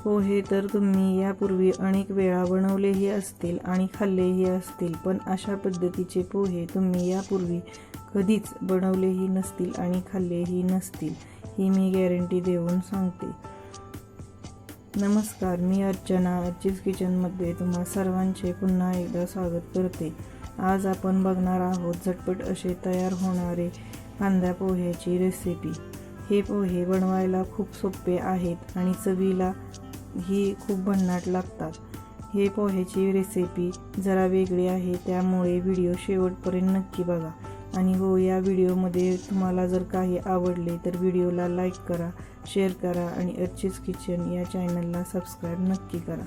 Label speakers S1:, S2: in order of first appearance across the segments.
S1: हो, पोहे तर तुम्ही यापूर्वी अनेक वेळा बनवलेही असतील आणि खाल्लेही असतील पण अशा पद्धतीचे पोहे तुम्ही यापूर्वी कधीच बनवलेही नसतील आणि खाल्लेही नसतील ही मी गॅरंटी देऊन सांगते. नमस्कार मी अर्चना अर्चिस किचनमध्ये तुम्हा सर्वांचे पुन्हा एकदा स्वागत करते. आज आपण बघणार आहोत झटपट असे तयार होणारे कांदा पोह्याची रेसिपी हे पोहे बनवायला खूप सोपे आहेत आणि चवीला ही खूप भन्नाट लागतात. हे पोह्याची रेसिपी जरा वेगळी आहे त्यामुळे व्हिडिओ शेवटपर्यंत नक्की बघा. आणि हो या व्हिडिओमध्ये तुम्हाला जर काही आवडले तर व्हिडिओला लाईक करा शेअर करा आणि अर्चीज किचन या चॅनलला सबस्क्राईब नक्की करा.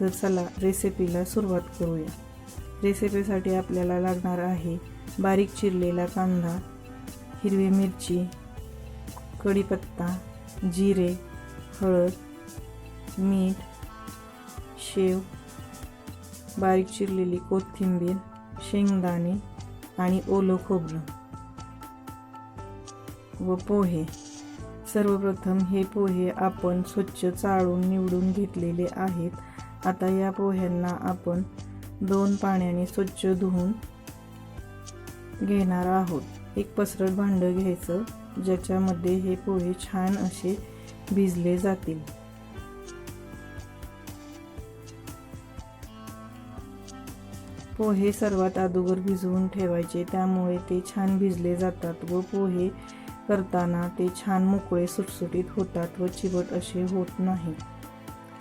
S1: तर चला रेसिपीला सुरुवात करूया. रेसिपीसाठी आपल्याला लागणार आहे बारीक चिरलेला कांदा हिरवी मिरची कढीपत्ता जिरे हळद मीठ शेव बारीक चिरलेली कोथिंबीर शेंगदाणे आणि ओलं खोबरं व पोहे. सर्वप्रथम हे पोहे आपण स्वच्छ चाळून निवडून घेतलेले आहेत. आता या पोह्यांना आपण दोन पाण्याने स्वच्छ धुवून घेणार आहोत. एक पसरट भांडं घ्यायचं ज्याच्यामध्ये हे पोहे छान असे भिजले जातील. पोहे सर्वात अगोदर भिजवून ठेवायचे त्यामुळे ते छान भिजले जातात व पोहे करताना ते छान मोकळे सुटसुटीत होतात व चिवट असे होत नाही.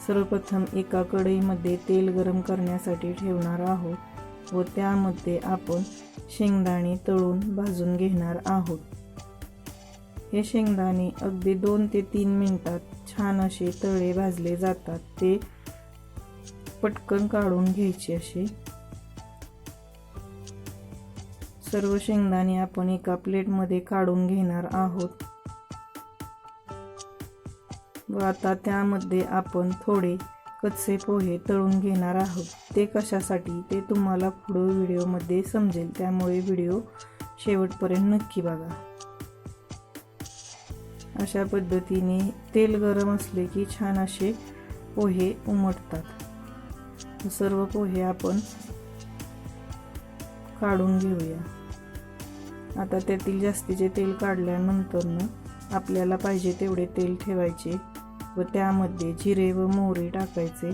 S1: सर्वप्रथम एका कढईमध्ये तेल गरम करण्यासाठी ठेवणार आहोत व त्यामध्ये आपण शेंगदाणे तळून भाजून घेणार आहोत. हे शेंगदाणे अगदी दोन ते तीन मिनिटात छान असे तळे भाजले जातात. ते पटकन काढून घ्यायचे असे. सर्व शेंगदाणे आपण एका प्लेटमध्ये काढून घेणार आहोत. व आता त्यामध्ये आपण थोडे कच्चे पोहे तळून घेणार आहोत. ते कशासाठी ते तुम्हाला पुढं व्हिडिओमध्ये समजेल. त्यामुळे व्हिडिओ शेवटपर्यंत नक्की बघा. अशा पद्धतीने तेल गरम असले की छान असे पोहे उमटतात. सर्व पोहे आपण काढून घेऊया. आता त्यातील जास्तीचे तेल काढल्यानंतरनं आपल्याला पाहिजे तेवढे तेल ठेवायचे व त्यामध्ये जिरे व मोहरी टाकायचे.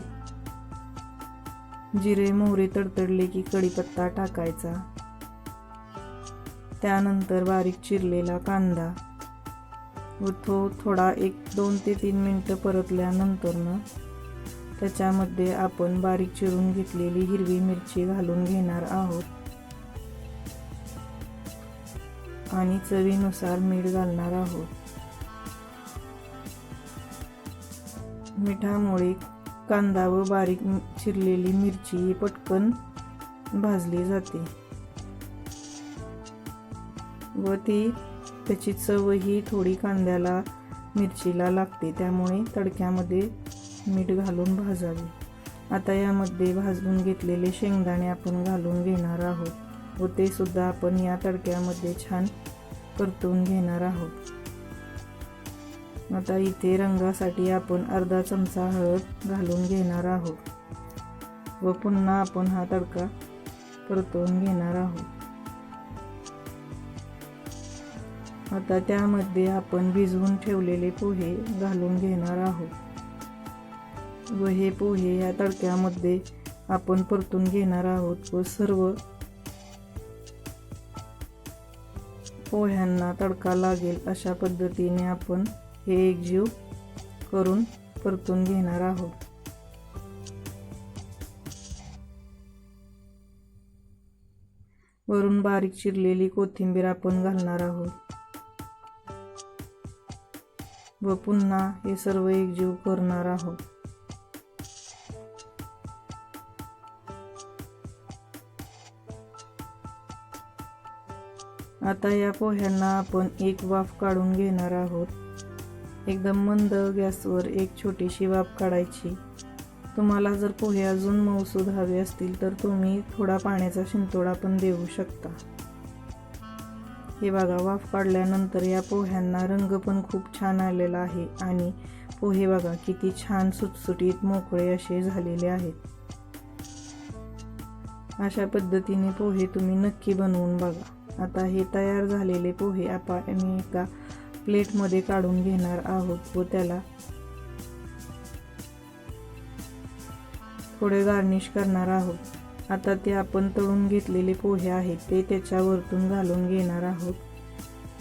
S1: जिरे मोहरी तडतडले की कढीपत्ता टाकायचा. त्यानंतर बारीक चिरलेला कांदा व तो थोडा एक दोन ते तीन मिनटं परतल्यानंतरनं त्याच्यामध्ये आपण बारीक चिरून घेतलेली हिरवी मिरची घालून घेणार आहोत. आणि चवीनुसार मीठ घालणार आहोत. मिठामुळे कांदा व बारीक चिरलेली मिरची पटकन भाजली जाते. व ती त्याची चवही थोडी कांद्याला मिरचीला लागते त्यामुळे तडक्यामध्ये मीठ घालून भाजावे. आता यामध्ये भाजून घेतलेले शेंगदाणे आपण घालून घेणार आहोत. व ते सुद्धा आपण या तडक्यामध्ये छान परतून घेणार आहोत. आता इथे रंगासाठी आपण अर्धा चमचा हळद घालून घेणार आहोत. व पुन्हा आपण हा तडका परतून घेणार आहोत. आता त्यामध्ये आपण भिजवून ठेवलेले पोहे घालून घेणार आहोत. व हे पोहे या तडक्यामध्ये आपण परतून घेणार आहोत व सर्व पोह्यांना तडका लागेल अशा पद्धतीने आपण हे एकजीव करून परतून घेणार आहोत. वरून बारीक चिरलेली कोथिंबीर आपण घालणार आहोत. व पुन्हा हे सर्व एकजीव करणार आहोत. आता या पोह्यांना आपण एक वाफ काढून घेणार आहोत. एकदम मंद गॅसवर एक छोटीशी वाफ काढायची. तुम्हाला जर पोहे अजून मऊसूद हवे असतील तर तुम्ही थोडा पाण्याचा शिंतोडा पण देऊ शकता. हे बघा वाफ काढल्यानंतर या पोह्यांना रंग पण खूप छान आलेला आहे आणि पोहे बघा किती छान सुटसुटीत मोकळे असे झालेले आहेत. अशा पद्धतीने पोहे तुम्ही नक्की बनवून बघा. आता हे तयार झालेले पोहे आपण एका प्लेटमध्ये काढून घेणार आहोत व त्याला थोडे गार्निश करणार आहोत. आता ते आपण तळून घेतलेले पोहे आहेत ते त्याच्यावरतून घालून घेणार आहोत.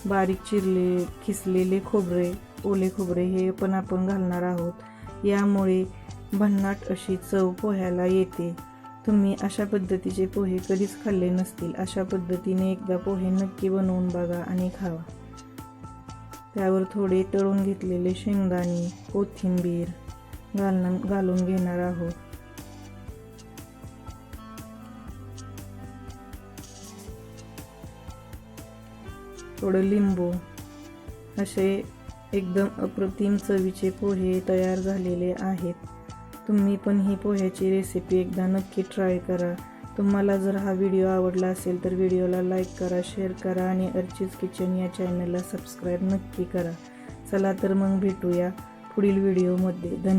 S1: बारीक चिरले खिसलेले खोबरे ओले खोबरे हे पण आपण घालणार आहोत. यामुळे भन्नाट अशी चव पोह्याला येते. तुम्ही अशा पद्धतीचे पोहे कधीच खाल्ले नसतील अशा पद्धतीने एकदा पोहे नक्की बनवून बघा आणि खावा. त्यावर थोडे तळून घेतलेले शेंगदाणे कोथिंबीर घालणं घालून घेणार आहोत. थोडं लिंबू. असे एकदम अप्रतिम चवीचे पोहे तयार झालेले आहेत. तुम्ही पण ही पोह्याची रेसिपी एकदा नक्की ट्राय करा. तुम्हाला जर हा व्हिडिओ आवडला असेल तर व्हिडिओला लाईक करा शेअर करा आणि अर्चीज किचन या चॅनलला सबस्क्राईब नक्की करा. चला तर मग भेटूया पुढील व्हिडिओमध्ये धन्यवाद.